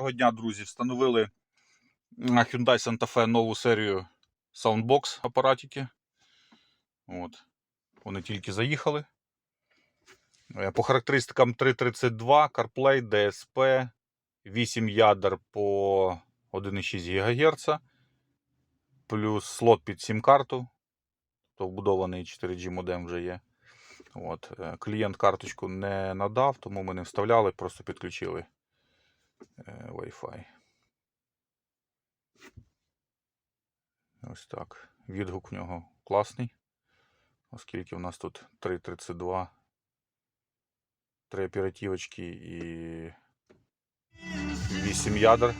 Доброго дня, друзі! Встановили на Hyundai Santa Fe нову серію Soundbox апаратики. От. Вони тільки заїхали. Е, По характеристикам 332, CarPlay, DSP, 8 ядер по 1,6 ГГц, плюс слот під сім-карту, то вбудований 4G модем вже є. От. е, Клієнт карточку не надав, тому ми не вставляли, просто підключили Wi-Fi. Ось так. Відгук в нього класний, оскільки в нас тут 3.32, 3 оперативочки і 8 ядер.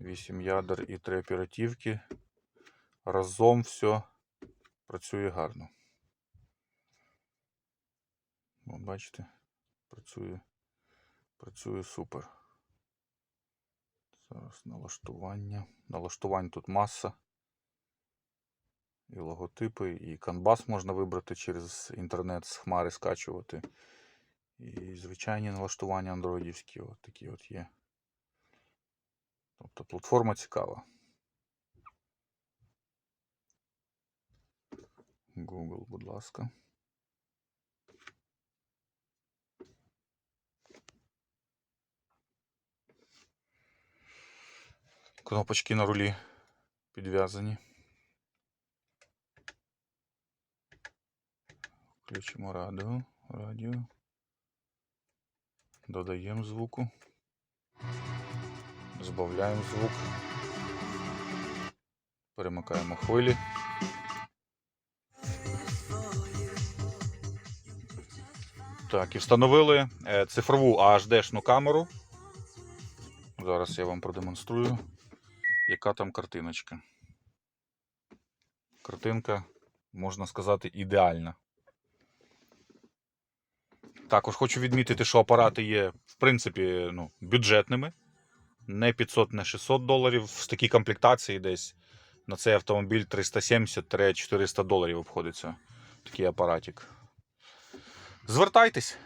8 ядер і 3 оперативки. Разом все працює гарно. Бачите, працює, працює супер. Зараз налаштування. Налаштувань тут маса. І логотипи, і канбас можна вибрати через інтернет з хмари скачувати. І звичайні налаштування андроїдівські от такі от є. Тобто платформа цікава. Google, будь ласка. Кнопочки на рулі підв'язані. Включимо радіо. Радіо. Додаємо звуку. Збавляємо звук. Перемикаємо хвилі. Так, і встановили е, цифрову AHD-шну камеру. Зараз я вам продемонструю, яка там картиночка. Картинка, можна сказати, ідеальна. Також хочу відмітити, що апарати є, в принципі, ну, бюджетними. Не 500, не 600 доларів. В такій комплектації десь на цей автомобіль 370-400 доларів обходиться такий апаратик. Звертайтесь.